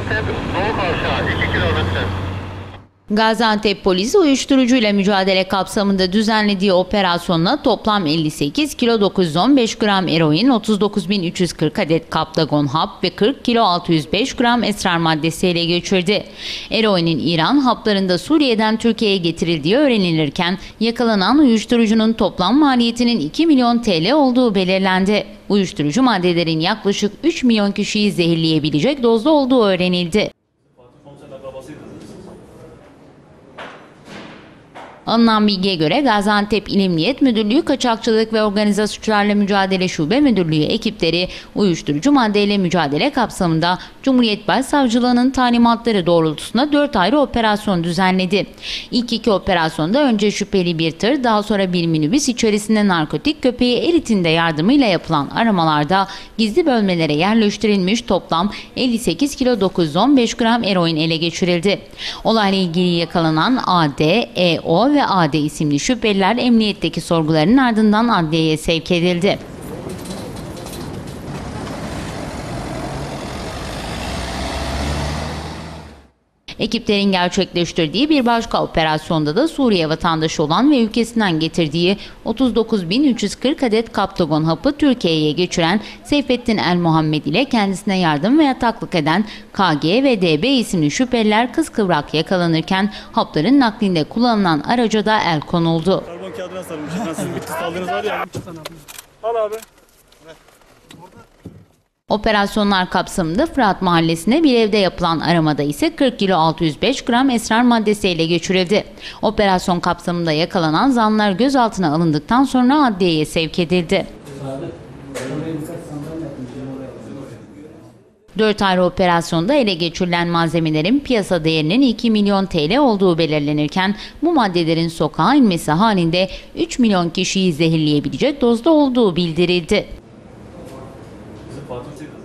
Gaziantep Doğu Kavşağı 2 kilometre. Gaziantep polisi uyuşturucuyla mücadele kapsamında düzenlediği operasyonla toplam 58 kilo 915 gram eroin, 39.340 adet kaptagon hap ve 40 kilo 605 gram esrar maddesi ele geçirdi. Eroinin İran haplarında Suriye'den Türkiye'ye getirildiği öğrenilirken yakalanan uyuşturucunun toplam maliyetinin 2 milyon TL olduğu belirlendi. Uyuşturucu maddelerin yaklaşık 3 milyon kişiyi zehirleyebilecek dozda olduğu öğrenildi. Alınan bilgiye göre Gaziantep İl Emniyet Müdürlüğü Kaçakçılık ve Organize Suçlarla Mücadele Şube Müdürlüğü ekipleri uyuşturucu maddeyle mücadele kapsamında Cumhuriyet Başsavcılığı'nın talimatları doğrultusunda 4 ayrı operasyon düzenledi. İlk iki operasyonda önce şüpheli bir tır daha sonra bir minibüs içerisinde narkotik köpeği eritinde yardımıyla yapılan aramalarda gizli bölmelere yerleştirilmiş toplam 58 kilo 915 gram eroin ele geçirildi. Olayla ilgili yakalanan AD, EO ve AD isimli şüpheliler emniyetteki sorguların ardından adliyeye sevk edildi. Ekiplerin gerçekleştirdiği bir başka operasyonda da Suriye vatandaşı olan ve ülkesinden getirdiği 39.340 adet kaptagon hapı Türkiye'ye geçiren Seyfettin El Muhammed ile kendisine yardım ve yataklık eden KG ve DB isimli şüpheliler kıskıvrak yakalanırken hapların naklinde kullanılan araca da el konuldu. Karbon kağıdına sarılmış. Yani sizin bitti saldığınız var ya. Al abi. Operasyonlar kapsamında Fırat Mahallesi'nde bir evde yapılan aramada ise 40 kilo 605 gram esrar maddesi ele geçirildi. Operasyon kapsamında yakalanan zanlar gözaltına alındıktan sonra adliyeye sevk edildi. Dört ayrı operasyonda ele geçirilen malzemelerin piyasa değerinin 2 milyon TL olduğu belirlenirken bu maddelerin sokağa inmesi halinde 3 milyon kişiyi zehirleyebilecek dozda olduğu bildirildi. 保住这个